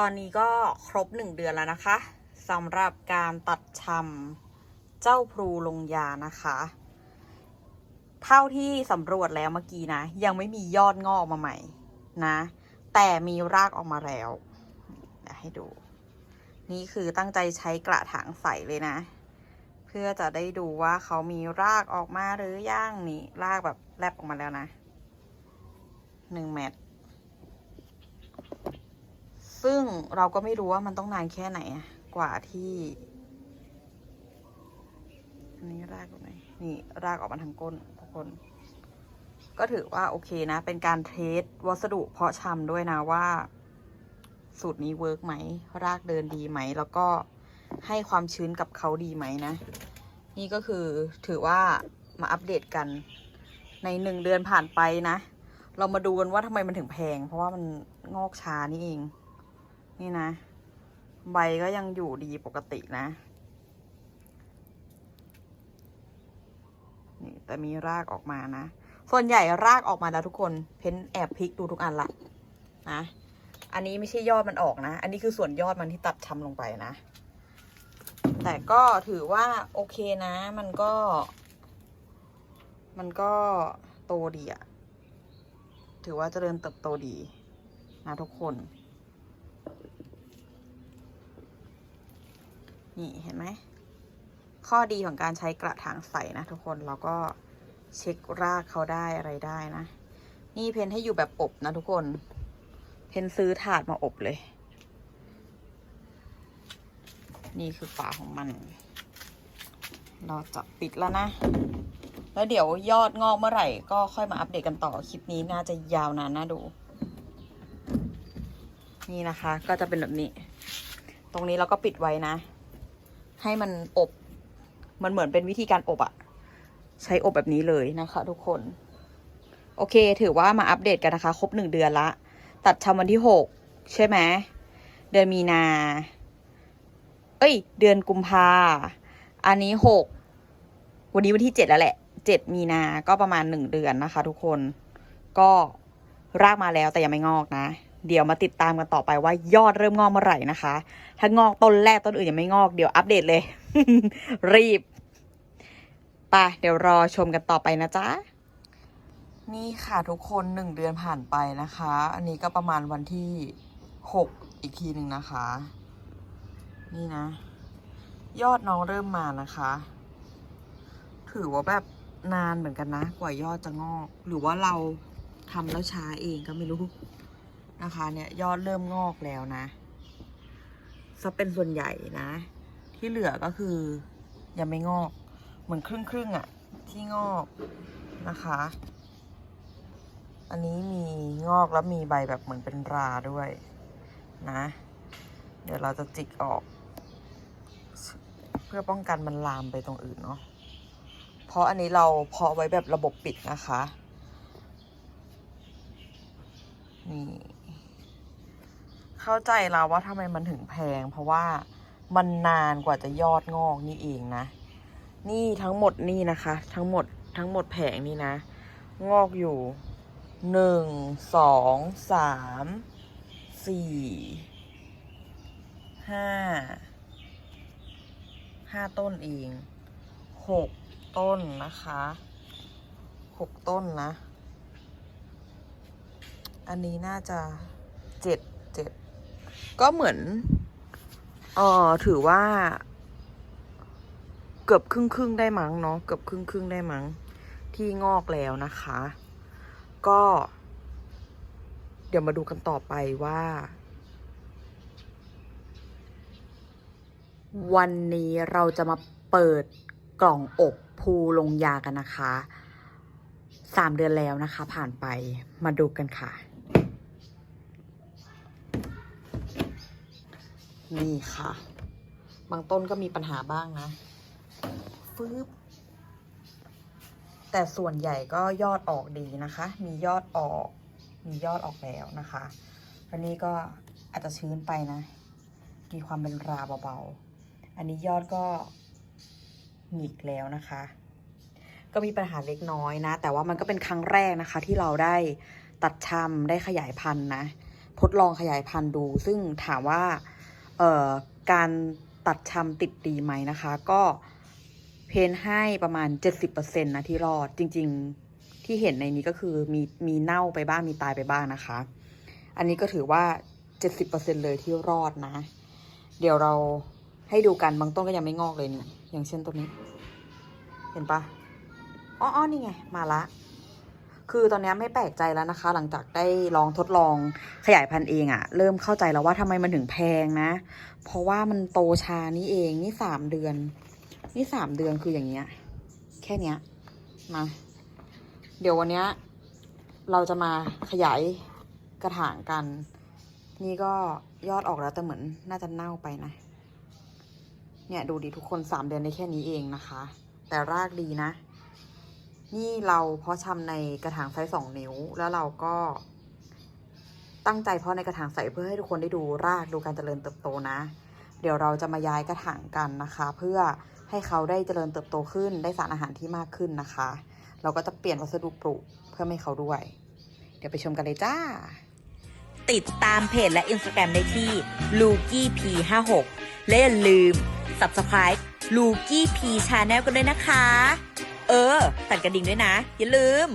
ตอนนี้ก็ครบหนึ่งเดือนแล้วนะคะสำหรับการตัดชำเจ้าพลูลงยานะคะ เท่าที่สำรวจแล้วเมื่อกี้นะ ยังไม่มียอดงอกออกมาใหม่นะ แต่มีรากออกมาแล้วเดี๋ยวให้ดู นี่คือตั้งใจใช้กระถางใสเลยนะ เพื่อจะได้ดูว่าเขามีรากออกมาหรือยังนี่รากแบบแลบออกมาแล้วนะหนึ่งเม็ด ซึ่งเราก็ไม่รู้ว่ามันต้องนานแค่ไหนกว่าที่อันนี้รากตรงไหนนี่รากออกมาทางก้นทุกคน ก็ถือว่าโอเคนะ เป็นการเทสวัสดุเพาะชำด้วยนะว่า สูตรนี้เวิร์กไหม รากเดินดีไหม แล้วก็ให้ความชื้นกับเขาดีไหมนะ นี่ก็คือถือว่ามาอัปเดตกัน ในหนึ่งเดือนผ่านไปนะ เรามาดูกันว่าทำไมมันถึงแพง เพราะว่ามันงอกช้านี่เอง นี่นะ ใบก็ยังอยู่ดีปกตินะ นี่แต่มีรากออกมานะ ส่วนใหญ่รากออกมาแล้วทุกคน เพ้นแอบพลิกดูทุกอันละนะ อันนี้ไม่ใช่ยอดมันออกนะ อันนี้คือส่วนยอดมันที่ตัดชำลงไปนะ แต่ก็ถือว่าโอเคนะ มันก็ มันก็โตดีอะถือว่าเจริญเติบโตดีนะทุกคน นี่เห็นไหม ข้อดีของการใช้กระถางใสนะทุกคนเราก็เช็ครากเขาได้อะไรได้นะ นี่เพนให้อยู่แบบอบนะทุกคน เพนซื้อถาดมาอบเลย นี่คือฝาของมัน เราจะปิดแล้วนะ แล้วเดี๋ยวยอดงอกเมื่อไหร่ ก็ค่อยมาอัปเดตกันต่อ คลิปนี้น่าจะยาวนานน่าดู นี่นะคะ ก็จะเป็นแบบนี้ ตรงนี้เราก็ปิดไว้นะ ให้มันอบ มันเหมือนเป็นวิธีการอบอะใช้อบแบบนี้เลยนะคะ ทุกคน โอเค ถือว่ามาอัปเดตกันนะคะ ครบหนึ่งเดือนละ ตัดชำวันที่หกใช่ไหมเดือนมีนา เอ้ย เดือนกุมภาอันนี้หกวันนี้วันที่เจ็ดแล้วแหละเจ็ดมีนา ก็ประมาณหนึ่งเดือนนะคะ ทุกคน ก็รากมาแล้วแต่ยังไม่งอกนะ เดี๋ยวมาติดตามกันต่อไปว่ายอดเริ่มงอกเมื่อไหร่นะคะ ถ้างอกต้นแรกต้นอื่นยังไม่งอกเดี๋ยวอัปเดตเลย รีบไปเดี๋ยวรอชมกันต่อไปนะจ๊ะนี่ค่ะทุกคนหนึ่งเดือนผ่านไปนะคะ อันนี้ก็ประมาณวันที่หกอีกทีหนึ่งนะคะ นี่นะ ยอดน้องเริ่มมานะคะ ถือว่าแบบนานเหมือนกันนะ กว่ายอดจะงอก หรือว่าเราทำแล้วช้าเองก็ไม่รู้ นะคะ เนี่ยยอดเริ่มงอกแล้วนะซะเป็นส่วนใหญ่นะ ที่เหลือก็คือยังไม่งอก เหมือนครึ่งครึ่งอะที่งอกนะคะ อันนี้มีงอกแล้วมีใบแบบเหมือนเป็นราด้วยนะ เดี๋ยวเราจะจิกออก เพื่อป้องกันมันลามไปตรงอื่นเนาะเพราะอันนี้เราเพาะไว้แบบระบบปิดนะคะนี่ เข้าใจเราว่าทำไมมันถึงแพง เพราะว่ามันนานกว่าจะยอดงอกนี่เองนะ นี่ทั้งหมดนี่นะคะ ทั้งหมดทั้งหมดแผงนี่นะ งอกอยู่หนึ่งสองสามสี่ห้าห้าต้นเองหกต้นนะคะหกต้นนะ อันนี้น่าจะเจ็ดเจ็ด ก็เหมือนเออถือว่า เกือบครึ่งครึ่งได้มั้งเนาะเกือบครึ่งครึ่งได้มั้ง ที่งอกแล้วนะคะ ก็ เดี๋ยวมาดูกันต่อไปว่า วันนี้เราจะมาเปิดกล่องอบภูลงยากันนะคะสามเดือนแล้วนะคะ ผ่านไปมาดูกันค่ะ นี่ค่ะ บางต้นก็มีปัญหาบ้างนะฟืบแต่ส่วนใหญ่ก็ยอดออกดีนะคะ มียอดออก มียอดออกแล้วนะคะอันนี้ก็อาจจะชื้นไปนะ มีความเป็นราเบาๆ อันนี้ยอดก็หงิกแล้วนะคะ ก็มีปัญหาเล็กน้อยนะ แต่ว่ามันก็เป็นครั้งแรกนะคะ ที่เราได้ตัดชำได้ขยายพันธุ์นะ ทดลองขยายพันธุ์ดู ซึ่งถามว่า การตัดชำติดดีไหมนะคะ ก็เพนให้ประมาณ 70%นะที่รอดจริง ๆที่เห็นในนี้ก็คือมีมีเน่าไปบ้างมีตายไปบ้างนะคะ อันนี้ก็ถือว่า 70%เลยที่รอดนะ เดี๋ยวเราให้ดูกันบางต้นก็ยังไม่งอกเลยนี่อย่างเช่นต้นนี้ เห็นปะอ้อๆนี่ไง มาละ คือตอนนี้ไม่แปลกใจแล้วนะคะ หลังจากได้ลองทดลองขยายพันธุ์เองอะเริ่มเข้าใจแล้วว่าทำไมมันถึงแพงนะ เพราะว่ามันโตช้านี่เองนี่สามเดือน นี่สามเดือนคืออย่างเงี้ย แค่เนี้ยมาเดี๋ยววันเนี้ยเราจะมาขยายกระถางกัน นี่ก็ยอดออกแล้วแต่เหมือนน่าจะเน่าไปนะ เนี่ยดูดิทุกคนสามเดือนได้แค่นี้เองนะคะ แต่รากดีนะ นี่เราเพาะชำในกระถางไซส์สองนิ้ว แล้วเราก็ตั้งใจเพาะในกระถางใสเพื่อให้ทุกคนได้ดูรากดูการเจริญเติบโตนะ เดี๋ยวเราจะมาย้ายกระถางกันนะคะ เพื่อให้เขาได้เจริญเติบโตขึ้น ได้สารอาหารที่มากขึ้นนะคะ เราก็จะเปลี่ยนวัสดุปลูกเพื่อให้เขาด้วย เดี๋ยวไปชมกันเลยจ้า ติดตามเพจและ Instagram ได้ที่ l u k i p 5 6และอย่าลืม Subscribe l u k i p Channel กันด้วยนะคะ เออตัดกระดิ่งด้วยนะ อย่าลืม